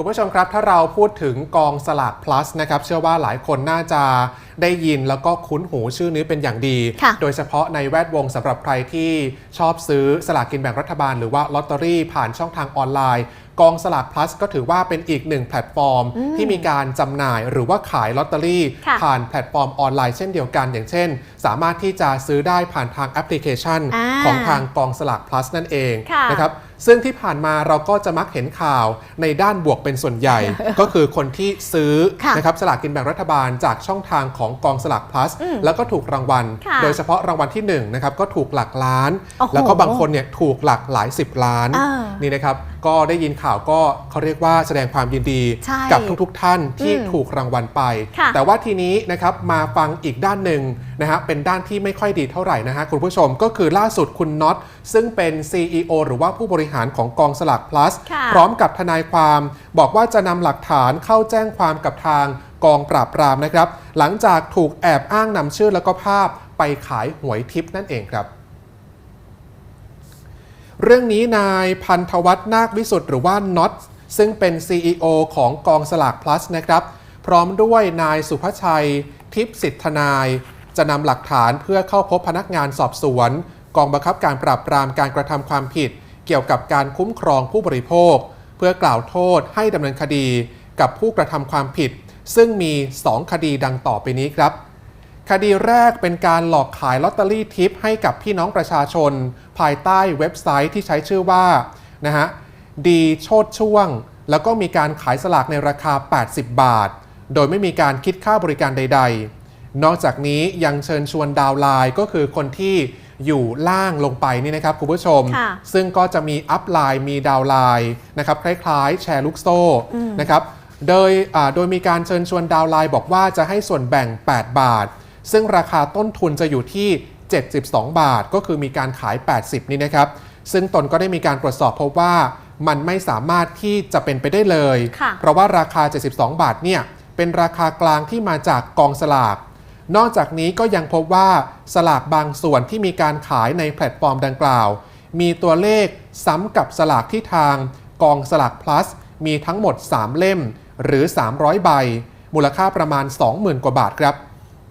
คุณผู้ชมครับถ้าเราพูดถึงกองสลาก plus นะครับเชื่อว่าหลายคนน่าจะได้ยินแล้วก็คุ้นหูชื่อนี้เป็นอย่างดีค่ะโดยเฉพาะในแวดวงสำหรับใครที่ชอบซื้อสลากกินแบ่งรัฐบาลหรือว่าลอตเตอรี่ผ่านช่องทางออนไลน์ กองสลาก plus ก็ถือว่าเป็นอีกหนึ่งแพลตฟอร์ม ที่มีการจำหน่ายหรือว่าขายลอตเตอรี่ค่ะผ่านแพลตฟอร์มออนไลน์เช่นเดียวกัน อย่างเช่น สามารถที่จะซื้อได้ผ่านทางแอปพลิเคชันอ่าของทางกองสลาก plus นั่นเองค่ะนะครับ ซึ่งที่ผ่านมาเราก็จะมักเห็นข่าวในด้านบวกเป็นส่วนใหญ่ ก็คือคนที่ซื้อค่ะนะครับสลากกินแบ่งรัฐบาลจากช่องทางของกองสลาก plus อืมแล้วก็ถูกรางวัลค่ะโดยเฉพาะรางวัลที่1นะครับก็ถูกหลักล้านโอ้โหแล้วก็บางคนเนี่ยถูกหลักหลาย 10 ล้านอ่านี่นะครับก็ได้ยินข่าวก็เขาเรียกว่าแสดงความยินดีใช่กับทุกๆท่านที่อืมถูกรางวัลไปค่ะแต่ว่าทีนี้นะครับมาฟังอีกด้านหนึ่งนะฮะเป็นด้านที่ไม่ค่อยดีเท่าไหร่นะฮะคุณผู้ชมก็คือล่าสุดคุณน็อตซึ่งเป็น CEO หรือว่าผู้บริหารของกองสลาก plus ค่ะพร้อมกับทนายความ บอกว่าจะนำหลักฐานเข้าแจ้งความกับทางกองปราบปรามนะครับ หลังจากถูกแอบอ้างนำชื่อแล้วก็ภาพไปขายหวยทิปนั่นเองครับ เรื่องนี้นายพันธวัฒน์นาควิสุทธ์หรือว่าน็อตซึ่งเป็น CEO ของกองสลาก plus นะครับ พร้อมด้วยนายสุภชัย ทิพย์สิทธนาย จะนำหลักฐานเพื่อเข้าพบพนักงานสอบสวน กองบังคับการปราบปรามการกระทำความผิด เกี่ยวกับการคุ้มครองผู้บริโภค เพื่อกล่าวโทษให้ดำเนินคดีกับผู้กระทำความผิด ซึ่งมี 2 คดีดังต่อไปนี้ครับ คดีแรกเป็นการหลอกขายลอตเตอรี่ทิปให้กับพี่น้องประชาชน ภายใต้เว็บไซต์ที่ใช้ชื่อว่านะฮะดีโชดช่วง แล้วก็มีการขายสลากในราคา 80 บาท โดยไม่มีการคิดค่าบริการใด ๆ นอกจากนี้ยังเชิญชวนดาวน์ไลน์ก็คือคนที่อยู่ล่างลงไปนี่นะครับคุณผู้ชมค่ะซึ่งก็จะมีอัพไลน์มีดาวน์ไลน์นะครับคล้ายๆ แชร์ลูกโซ่นะครับโดยอ่าโดยมีการเชิญชวนดาวน์ไลน์บอกว่าจะให้ส่วนแบ่ง 8 บาท ซึ่งราคาต้นทุนจะอยู่ที่ 72 บาท ก็คือมีการขาย 80 นี่นะครับ ซึ่งตนก็ได้มีการตรวจสอบพบว่ามันไม่สามารถที่จะเป็นไปได้เลยค่ะเพราะว่าราคา 72 บาทเนี่ยเป็นราคากลางที่มาจากกองสลาก นอกจากนี้ก็ยังพบว่าสลากบางส่วนที่มีการขายในแพลตฟอร์มดังกล่าว มีตัวเลขซ้ำกับสลากที่ทางกองสลาก plus มีทั้งหมด 3 เล่มหรือ 300 ใบ มูลค่าประมาณ 20,000 กว่าบาทครับ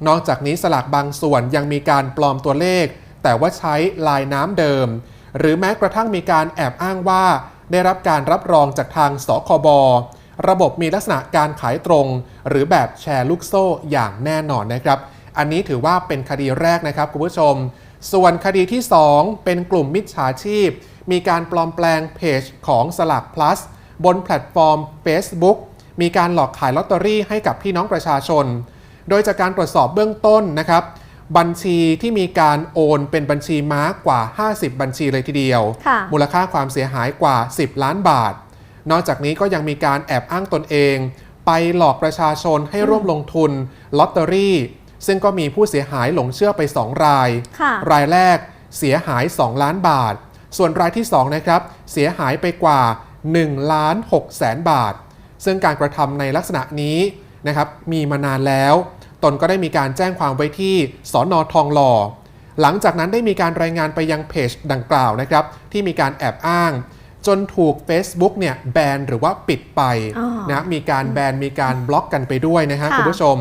นอกจากนี้สลากบางส่วนยังมีการปลอมตัวเลข แต่ว่าใช้ลายน้ำเดิม หรือแม้กระทั่งมีการแอบอ้างว่า ได้รับการรับรองจากทางสคบระบบมีลักษณะการขายตรง หรือแบบแชร์ลูกโซ่อย่างแน่นอนนะครับ อันนี้ถือว่าเป็นคดีแรกนะครับคุณผู้ชม ส่วนคดีที่ 2 เป็นกลุ่มมิจฉาชีพ มีการปลอมแปลงเพจของสลาก plus บนแพลตฟอร์ม Facebook มีการหลอกขายลอตเตอรี่ให้กับพี่น้องประชาชน โดยจากการตรวจสอบเบื้องต้นนะครับ บัญชีที่มีการโอนเป็นบัญชีม้ากว่า 50 บัญชีเลยทีเดียวค่ะมูลค่าความเสียหายกว่า 10 ล้านบาท นอกจากนี้ก็ยังมีการแอบอ้างตนเอง ไปหลอกประชาชนให้ร่วมลงทุนลอตเตอรี่ ซึ่งก็มีผู้เสียหายหลงเชื่อไป 2 รายค่ะรายแรกเสียหาย 2 ล้านบาท ส่วนรายที่2นะครับเสียหายไปกว่า1ล้าน6แสนบาท ซึ่งการกระทำในลักษณะนี้นะครับมีมานานแล้ว ตนก็ได้มีการแจ้งความไว้ที่สอนอทองหล่อ หลังจากนั้นได้มีการรายงานไปยังเพจดังกล่าวนะครับ ที่มีการแอบอ้าง จนถูก Facebook เนี่ยแบนหรือว่าปิดไปอ๋อนะมีการแบนมีการบล็อกกันไปด้วยนะฮะค่ะคุณผู้ชม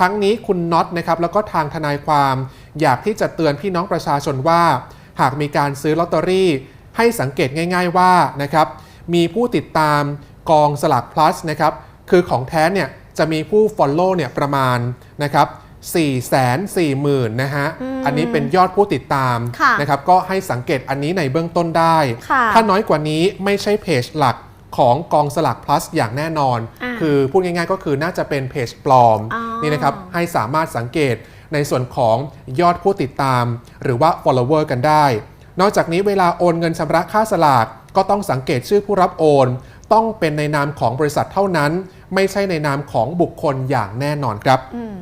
ทั้งนี้คุณน็อตนะครับแล้วก็ทางทนายความ อยากที่จะเตือนพี่น้องประชาชนว่า หากมีการซื้อลอตเตอรี่ ให้สังเกตง่าย ๆว่านะครับมีผู้ติดตามกองสลาก plus นะครับคือของแท้เนี่ย จะมีผู้ follow เนี่ยประมาณนะครับ4 4 0 0 0 0นะฮะอืมอันนี้เป็นยอดผู้ติดตามค่ะนะครับ ก็ให้สังเกตอันนี้ในเบื้องต้นได้ค่ะถ้าน้อยกว่านี้ไม่ใช่เพจหลักของกองสลาก plus อย่างแน่นอนอ่าคือพูดง่ายๆก็คือน่าจะเป็นเพจปลอมอ๋อนี่นะครับ ให้สามารถสังเกตในส่วนของยอดผู้ติดตาม หรือว่า follower กันได้ นอกจากนี้เวลาโอนเงินชำระค่าสลาก ก็ต้องสังเกตชื่อผู้รับโอน ต้องเป็นในนามของบริษัทเท่านั้น ไม่ใช่ในนามของบุคคลอย่างแน่นอนครับอืม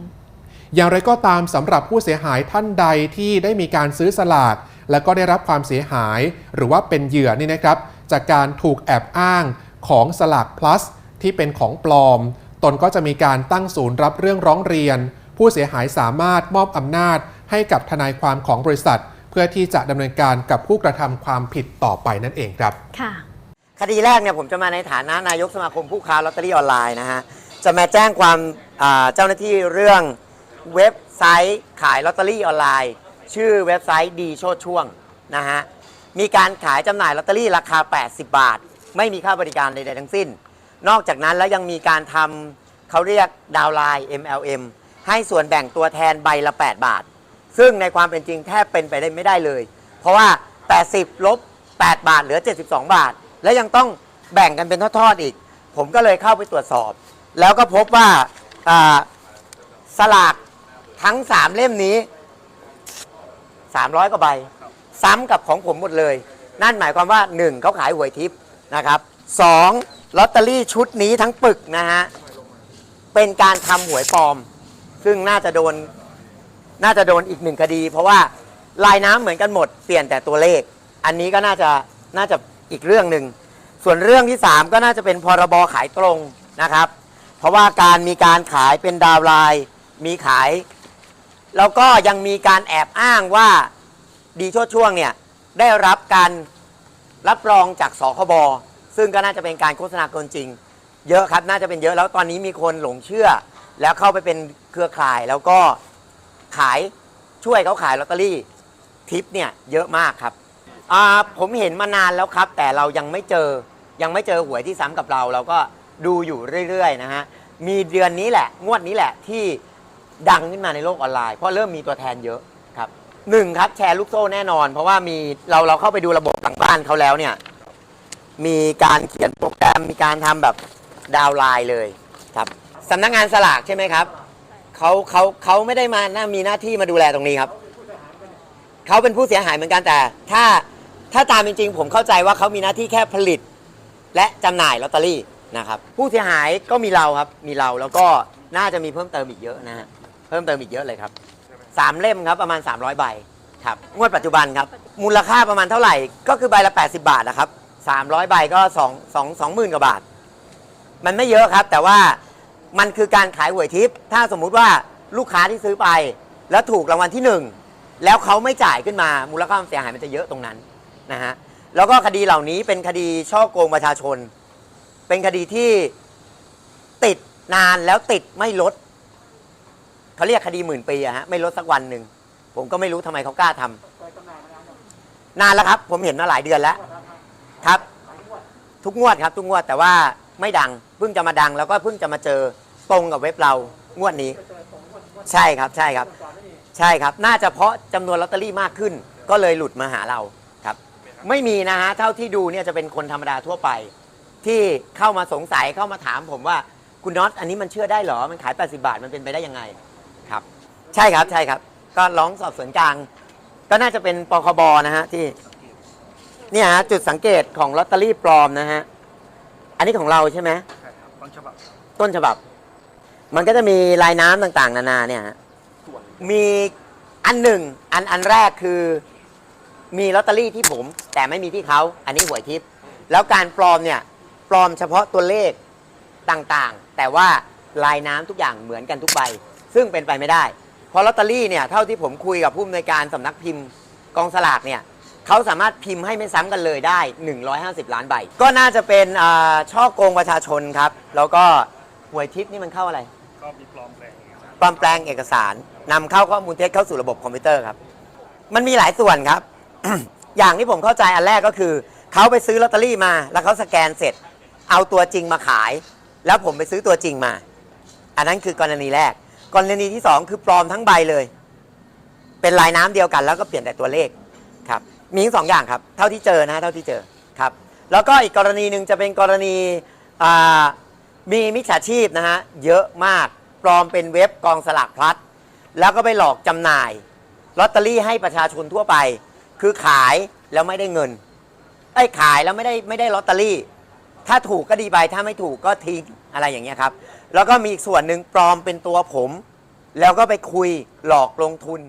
อย่างไรก็ตามสำหรับผู้เสียหายท่านใดที่ได้มีการซื้อสลาก แล้วก็ได้รับความเสียหาย หรือว่าเป็นเหยื่อนี่นะครับ จากการถูกแอบอ้างของสลาก plus ที่เป็นของปลอม ตนก็จะมีการตั้งศูนย์รับเรื่องร้องเรียน ผู้เสียหายสามารถมอบอำนาจให้กับทนายความของบริษัท เพื่อที่จะดำเนินการกับผู้กระทำความผิดต่อไปนั่นเองครับ ค่ะ คดีแรกเนี่ยผมจะมาในฐานะนายกสมาคมผู้ค้าลอตเตอรี่ออนไลน์นะฮะ จะมาแจ้งความเจ้าหน้าที่เรื่องเว็บไซต์ขายลอตเตอรี่ออนไลน์ ชื่อเว็บไซต์ดีโชดช่วงนะฮะ มีการขายจำหน่ายลอตเตอรี่ราคา 80 บาท ไม่มีค่าบริการใดๆทั้งสิ้น นอกจากนั้นแล้วยังมีการทำเขาเรียกดาวไลน์ MLM ให้ส่วนแบ่งตัวแทนใบละ 8 บาท ซึ่งในความเป็นจริงแทบเป็นไปได้ไม่ได้เลย เพราะว่า 80ลบ8บาทเหลือ 72 บาท แล้วยังต้องแบ่งกันเป็นทอดๆอีก ผมก็เลยเข้าไปตรวจสอบ แล้วก็พบว่าอ่าสลากทั้ง 3 เล่มนี้ 300กว่าใบ ซ้ำกับของผมหมดเลย นั่นหมายความว่า 1เขาขายหวยทิพย์นะครับ 2. ลอตเตอรี่ชุดนี้ทั้งปึกนะฮะ เป็นการทำหวยปลอม ซึ่งน่าจะโดนน่าจะโดนอีกหนึ่งคดี เพราะว่าลายน้ำเหมือนกันหมดเปลี่ยนแต่ตัวเลข อันนี้ก็น่าจะน่าจะ อีกเรื่องหนึ่ง ส่วนเรื่องที่ 3 ก็น่าจะเป็นพรบขายตรงนะครับ เพราะว่าการมีการขายเป็นดาวไลน์มีขาย แล้วก็ยังมีการแอบอ้างว่าดีโชดช่วงเนี่ยได้รับการรับรองจากสคบซึ่งก็น่าจะเป็นการโฆษณาเกินจริง เยอะครับน่าจะเป็นเยอะแล้วตอนนี้มีคนหลงเชื่อ แล้วเข้าไปเป็นเครือข่ายแล้วก็ขายช่วยเขาขายลอตเตอรี่ทิปเนี่ยเยอะมากครับ อ่าผมเห็นมานานแล้วครับ แต่เรายังไม่เจอยังไม่เจอหวยที่ซ้ำกับเรา เราก็ดูอยู่เรื่อยๆนะฮะมีเดือนนี้แหละ งวดนี้แหละที่ดังขึ้นมาในโลกออนไลน์เพราะเริ่มมีตัวแทนเยอะครับหนึ่งครับแชร์ลูกโซ่แน่นอน เพราะว่ามีเราเราเข้าไปดูระบบหลังบ้านเขาแล้วเนี่ย มีการเขียนโปรแกรมมีการทำแบบดาวน์ไลน์เลยครับสำนักงานสลากใช่ไหมครับเขาเขาเขาไม่ได้มาน่ามีหน้าที่มาดูแลตรงนี้ครับ เขาเป็นผู้เสียหายเหมือนกันแต่ ถ้า ถ้าตามจริงๆ ผมเข้าใจว่าเขามีหน้าที่แค่ผลิต และจำหน่ายลอตเตอรี่นะครับ ผู้เสียหายก็มีเราครับ มีเราแล้วก็น่าจะมีเพิ่มเติมอีกเยอะนะฮะเพิ่มเติมอีกเยอะเลยครับสามเล่มครับประมาณ 300 ใบครับงวดปัจจุบันครับ มูลค่าประมาณเท่าไหร่ ก็คือใบละ 80 บาทนะครับ 300 ใบก็2 2 2 0,000กว่าบาท มันไม่เยอะครับ แต่ว่ามันคือการขายหวยทิพย์ถ้าสมมุติว่าลูกค้าที่ซื้อไป แล้วถูกรางวัลที่หนึ่งแล้วเขาไม่จ่ายขึ้นมามูลค่าความเสียหายมันจะเยอะตรงนั้น นะฮะแล้วก็คดีเหล่านี้เป็นคดีช่อโกงประชาชน เป็นคดีที่ติดนานแล้วติดไม่ลดเขาเรียกคดีหมื่นปีอะฮะไม่ลดสักวันหนึ่งผมก็ไม่รู้ทำไมเขากล้าทำนานแล้วครับ ผมเห็นมาหลายเดือนแล้ว ครับ ทุกงวดครับ ทุกงวดแต่ว่าไม่ดังเพิ่งจะมาดัง แล้วก็เพิ่งจะมาเจอตรงกับเว็บเรางวดนี้ ใช่ครับใช่ครับ ใช่ครับ น่าจะเพราะจำนวนลอตเตอรี่มากขึ้น ก็เลยหลุดมาหาเรา ไม่มีนะฮะ เท่าที่ดูเนี่ยจะเป็นคนธรรมดาทั่วไป ที่เข้ามาสงสัยเข้ามาถามผมว่าคุณน็อตอันนี้มันเชื่อได้เหรอ มันขาย 80 บาทมันเป็นไปได้ยังไงครับ ใช่ครับใช่ครับ ก็ร้องสอบสวนกลาง ก็น่าจะเป็นปคบนะฮะที่เนี่ยฮะจุดสังเกตของลอตเตอรี่ปลอมนะฮะอันนี้ของเราใช่ไหมใช่ครับต้นฉบับต้นฉบับ มันก็จะมีลายน้ำต่างๆ นานาเนี่ยฮะส่วนมีอันหนึ่งอันอันแรกคือ มีลอตเตอรี่ที่ผม แต่ไม่มีที่เขาอันนี้หวยทิพย์แล้วการปลอมเนี่ยปลอมเฉพาะตัวเลขต่างๆ แต่ว่าลายน้ำทุกอย่างเหมือนกันทุกใบ ซึ่งเป็นไปไม่ได้ เพราะลอตเตอรี่เนี่ยเท่าที่ผมคุยกับผู้อำนวยการสำนักพิมพ์กองสลากเนี่ยเขาสามารถพิมพ์ให้ไม่ซ้ำกันเลยได้ 150 ล้านใบ ก็น่าจะเป็นอาช่อโกงประชาชนครับ แล้วก็หวยทิพย์นี่มันเข้าอะไร ก็มีปลอมแปลงเอกสารปลอมแปลงเอกสารนำเข้าข้อมูลเท็จเข้าสู่ระบบคอมพิวเตอร์ครับ มันมีหลายส่วนครับ อย่างที่ผมเข้าใจอันแรกก็คือ เขาไปซื้อลอตเตอรี่มา แล้วเขาสแกนเสร็จ เอาตัวจริงมาขาย แล้วผมไปซื้อตัวจริงมา อันนั้นคือกรณีแรก กรณีที่สองคือปลอมทั้งใบเลย เป็นลายน้ำเดียวกัน แล้วก็เปลี่ยนแต่ตัวเลขครับ มีสองอย่างครับ เท่าที่เจอนะเท่าที่เจอครับ แล้วก็อีกกรณีหนึ่งจะเป็นกรณีมีมิจฉาชีพนะฮะเยอะมากปลอมเป็นเว็บกองสลากพลัด แล้วก็ไปหลอกจำหน่ายลอตเตอรี่ให้ประชาชนทั่วไป คือขายแล้วไม่ได้เงินไอ้ยขายแล้วไม่ได้ไม่ได้ลอตเตอรี่ ถ้าถูกก็ดีไปถ้าไม่ถูกก็ทิ้งอะไรอย่างเงี้ยครับ แล้วก็มีอีกส่วนหนึ่งปลอมเป็นตัวผม แล้วก็ไปคุยหลอกลงทุน